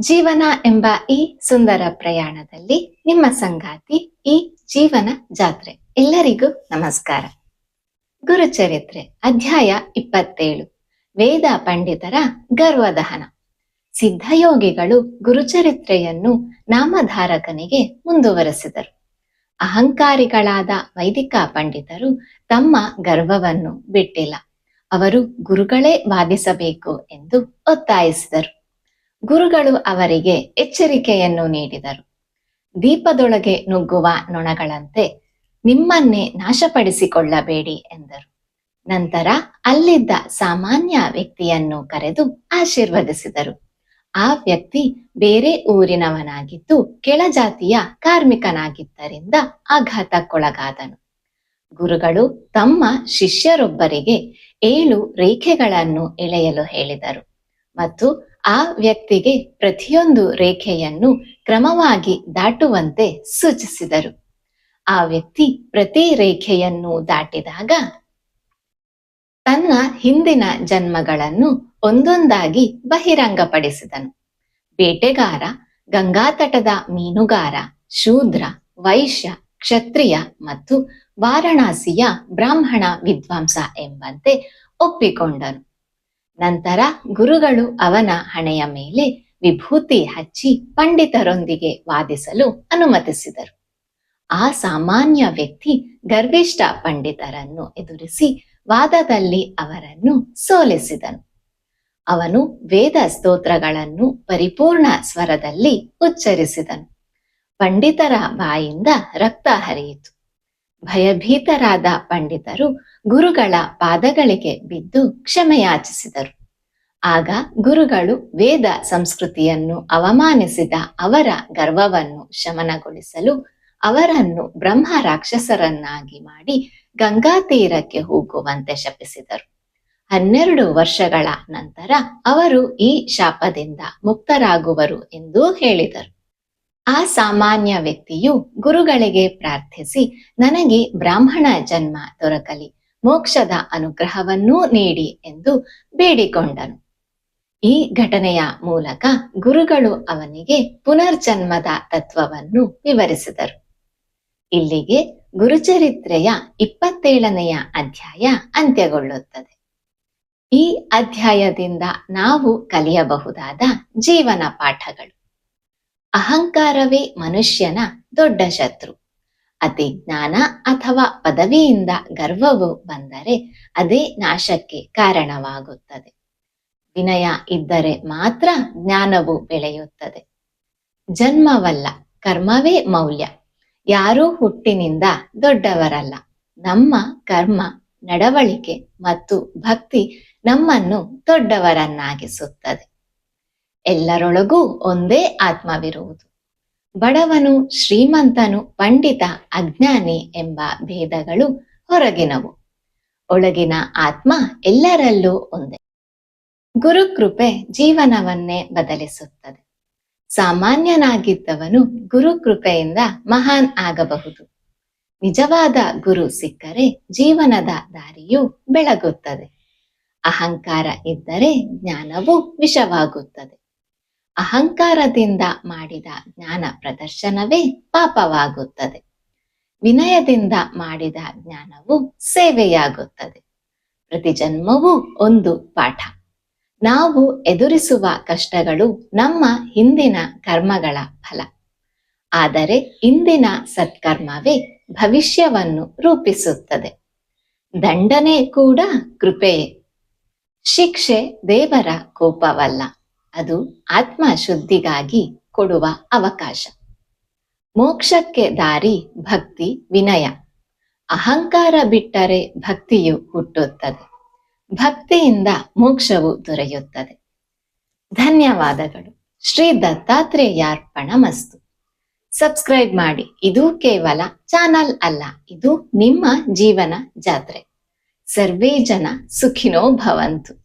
ಜೀವನ ಎಂಬ ಈ ಸುಂದರ ಪ್ರಯಾಣದಲ್ಲಿ ನಿಮ್ಮ ಸಂಗಾತಿ ಈ ಜೀವನ ಜಾತ್ರೆ. ಎಲ್ಲರಿಗೂ ನಮಸ್ಕಾರ. ಗುರುಚರಿತ್ರೆ ಅಧ್ಯಾಯ ಇಪ್ಪತ್ತೇಳು. ವೇದ ಪಂಡಿತರ ಗರ್ವದಹನ. ಸಿದ್ಧಯೋಗಿಗಳು ಗುರುಚರಿತ್ರೆಯನ್ನು ನಾಮಧಾರಕನಿಗೆ ಮುಂದುವರೆಸಿದರು. ಅಹಂಕಾರಿಗಳಾದ ವೈದಿಕ ಪಂಡಿತರು ತಮ್ಮ ಗರ್ವವನ್ನು ಬಿಟ್ಟಿಲ್ಲ. ಅವರು ಗುರುಗಳೇ ವಾದಿಸಬೇಕು ಎಂದು ಒತ್ತಾಯಿಸಿದರು. ಗುರುಗಳು ಅವರಿಗೆ ಎಚ್ಚರಿಕೆಯನ್ನು ನೀಡಿದರು. ದೀಪದೊಳಗೆ ನುಗ್ಗುವ ನೊಣಗಳಂತೆ ನಿಮ್ಮನ್ನೇ ನಾಶಪಡಿಸಿಕೊಳ್ಳಬೇಡಿ ಎಂದರು. ನಂತರ ಅಲ್ಲಿದ್ದ ಸಾಮಾನ್ಯ ವ್ಯಕ್ತಿಯನ್ನು ಕರೆದು ಆಶೀರ್ವದಿಸಿದರು. ಆ ವ್ಯಕ್ತಿ ಬೇರೆ ಊರಿನವನಾಗಿದ್ದು ಕೆಳಜಾತಿಯ ಕಾರ್ಮಿಕನಾಗಿದ್ದರಿಂದ ಆಘಾತಕ್ಕೊಳಗಾದನು. ಗುರುಗಳು ತಮ್ಮ ಶಿಷ್ಯರೊಬ್ಬರಿಗೆ ಏಳು ರೇಖೆಗಳನ್ನು ಎಳೆಯಲು ಹೇಳಿದರು ಮತ್ತು ಆ ವ್ಯಕ್ತಿಗೆ ಪ್ರತಿಯೊಂದು ರೇಖೆಯನ್ನು ಕ್ರಮವಾಗಿ ದಾಟುವಂತೆ ಸೂಚಿಸಿದರು. ಆ ವ್ಯಕ್ತಿ ಪ್ರತಿ ರೇಖೆಯನ್ನು ದಾಟಿದಾಗ ತನ್ನ ಹಿಂದಿನ ಜನ್ಮಗಳನ್ನು ಒಂದೊಂದಾಗಿ ಬಹಿರಂಗಪಡಿಸಿದನು. ಬೇಟೆಗಾರ, ಗಂಗಾತಟದ ಮೀನುಗಾರ, ಶೂದ್ರ, ವೈಶ್ಯ, ಕ್ಷತ್ರಿಯ ಮತ್ತು ವಾರಣಾಸಿಯ ಬ್ರಾಹ್ಮಣ ವಿದ್ವಾಂಸ ಎಂಬಂತೆ ಒಪ್ಪಿಕೊಂಡನು. ನಂತರ ಗುರುಗಳು ಅವನ ಹಣೆಯ ಮೇಲೆ ವಿಭೂತಿ ಹಚ್ಚಿ ಪಂಡಿತರೊಂದಿಗೆ ವಾದಿಸಲು ಅನುಮತಿಸಿದರು. ಆ ಸಾಮಾನ್ಯ ವ್ಯಕ್ತಿ ಗರ್ವಿಷ್ಠ ಪಂಡಿತರನ್ನು ಎದುರಿಸಿ ವಾದದಲ್ಲಿ ಅವರನ್ನು ಸೋಲಿಸಿದನು. ಅವನು ವೇದ ಸ್ತೋತ್ರಗಳನ್ನು ಪರಿಪೂರ್ಣ ಸ್ವರದಲ್ಲಿ ಉಚ್ಚರಿಸಿದನು. ಪಂಡಿತರ ಬಾಯಿಂದ ರಕ್ತ ಹರಿಯಿತು. ಭಯಭೀತರಾದ ಪಂಡಿತರು ಗುರುಗಳ ಪಾದಗಳಿಗೆ ಬಿದ್ದು ಕ್ಷಮೆಯಾಚಿಸಿದರು. ಆಗ ಗುರುಗಳು ವೇದ ಸಂಸ್ಕೃತಿಯನ್ನು ಅವಮಾನಿಸಿದ ಅವರ ಗರ್ವವನ್ನು ಶಮನಗೊಳಿಸಲು ಅವರನ್ನು ಬ್ರಹ್ಮ ರಾಕ್ಷಸರನ್ನಾಗಿ ಮಾಡಿ ಗಂಗಾ ತೀರಕ್ಕೆ ಹೋಗುವಂತೆ ಶಪಿಸಿದರು. ಹನ್ನೆರಡು ವರ್ಷಗಳ ನಂತರ ಅವರು ಈ ಶಾಪದಿಂದ ಮುಕ್ತರಾಗುವರು ಎಂದು ಹೇಳಿದರು. ಆ ಸಾಮಾನ್ಯ ವ್ಯಕ್ತಿಯು ಗುರುಗಳಿಗೆ ಪ್ರಾರ್ಥಿಸಿ, ನನಗೆ ಬ್ರಾಹ್ಮಣ ಜನ್ಮ ದೊರಕಲಿ, ಮೋಕ್ಷದ ಅನುಗ್ರಹವನ್ನೂ ನೀಡಿ ಎಂದು ಬೇಡಿಕೊಂಡನು. ಈ ಘಟನೆಯ ಮೂಲಕ ಗುರುಗಳು ಅವನಿಗೆ ಪುನರ್ಜನ್ಮದ ತತ್ವವನ್ನು ವಿವರಿಸಿದರು. ಇಲ್ಲಿಗೆ ಗುರುಚರಿತ್ರೆಯ ಇಪ್ಪತ್ತೇಳನೆಯ ಅಧ್ಯಾಯ ಅಂತ್ಯಗೊಳ್ಳುತ್ತದೆ. ಈ ಅಧ್ಯಾಯದಿಂದ ನಾವು ಕಲಿಯಬಹುದಾದ ಜೀವನ ಪಾಠಗಳು. ಅಹಂಕಾರವೇ ಮನುಷ್ಯನ ದೊಡ್ಡ ಶತ್ರು. ಅತಿ ಜ್ಞಾನ ಅಥವಾ ಪದವಿಯಿಂದ ಗರ್ವವು ಬಂದರೆ ಅದೇ ನಾಶಕ್ಕೆ ಕಾರಣವಾಗುತ್ತದೆ. ವಿನಯ ಇದ್ದರೆ ಮಾತ್ರ ಜ್ಞಾನವು ಬೆಳೆಯುತ್ತದೆ. ಜನ್ಮವಲ್ಲ, ಕರ್ಮವೇ ಮೌಲ್ಯ. ಯಾರೂ ಹುಟ್ಟಿನಿಂದ ದೊಡ್ಡವರಲ್ಲ. ನಮ್ಮ ಕರ್ಮ, ನಡವಳಿಕೆ ಮತ್ತು ಭಕ್ತಿ ನಮ್ಮನ್ನು ದೊಡ್ಡವರನ್ನಾಗಿಸುತ್ತದೆ. ಎಲ್ಲರೊಳಗೂ ಒಂದೇ ಆತ್ಮವಿರುವುದು. ಬಡವನು ಶ್ರೀಮಂತನು ಪಂಡಿತ ಅಜ್ಞಾನಿ ಎಂಬ ಭೇದಗಳು ಹೊರಗಿನವು. ಒಳಗಿನ ಆತ್ಮ ಎಲ್ಲರಲ್ಲೂ ಒಂದೇ. ಗುರುಕೃಪೆ ಜೀವನವನ್ನೇ ಬದಲಿಸುತ್ತದೆ. ಸಾಮಾನ್ಯನಾಗಿದ್ದವನು ಗುರುಕೃಪೆಯಿಂದ ಮಹಾನ್ ಆಗಬಹುದು. ನಿಜವಾದ ಗುರು ಸಿಕ್ಕರೆ ಜೀವನದ ದಾರಿಯು ಬೆಳಗುತ್ತದೆ. ಅಹಂಕಾರ ಇದ್ದರೆ ಜ್ಞಾನವು ವಿಷವಾಗುತ್ತದೆ. ಅಹಂಕಾರದಿಂದ ಮಾಡಿದ ಜ್ಞಾನ ಪ್ರದರ್ಶನವೇ ಪಾಪವಾಗುತ್ತದೆ. ವಿನಯದಿಂದ ಮಾಡಿದ ಜ್ಞಾನವು ಸೇವೆಯಾಗುತ್ತದೆ. ಪ್ರತಿ ಜನ್ಮವೂ ಒಂದು ಪಾಠ. ನಾವು ಎದುರಿಸುವ ಕಷ್ಟಗಳು ನಮ್ಮ ಹಿಂದಿನ ಕರ್ಮಗಳ ಫಲ. ಆದರೆ ಇಂದಿನ ಸತ್ಕರ್ಮವೇ ಭವಿಷ್ಯವನ್ನು ರೂಪಿಸುತ್ತದೆ. ದಂಡನೆ ಕೂಡ ಕೃಪೆಯೇ. ಶಿಕ್ಷೆ ದೇವರ ಕೋಪವಲ್ಲ. ಅದು ಆತ್ಮ ಶುದ್ಧಿಗಾಗಿ ಕೊಡುವ ಅವಕಾಶ. ಮೋಕ್ಷಕ್ಕೆ ದಾರಿ ಭಕ್ತಿ ವಿನಯ. ಅಹಂಕಾರ ಬಿಟ್ಟರೆ ಭಕ್ತಿಯು ಹುಟ್ಟುತ್ತದೆ. ಭಕ್ತಿಯಿಂದ ಮೋಕ್ಷವು ದೊರೆಯುತ್ತದೆ. ಧನ್ಯವಾದಗಳು. ಶ್ರೀ ದತ್ತಾತ್ರೇಯಾರ್ಪಣ ಮಸ್ತು ಸಬ್ಸ್ಕ್ರೈಬ್ ಮಾಡಿ. ಇದು ಕೇವಲ ಚಾನಲ್ ಅಲ್ಲ, ಇದು ನಿಮ್ಮ ಜೀವನ ಜಾತ್ರೆ. ಸರ್ವೇ ಜನ ಸುಖಿನೋ ಭವಂತು.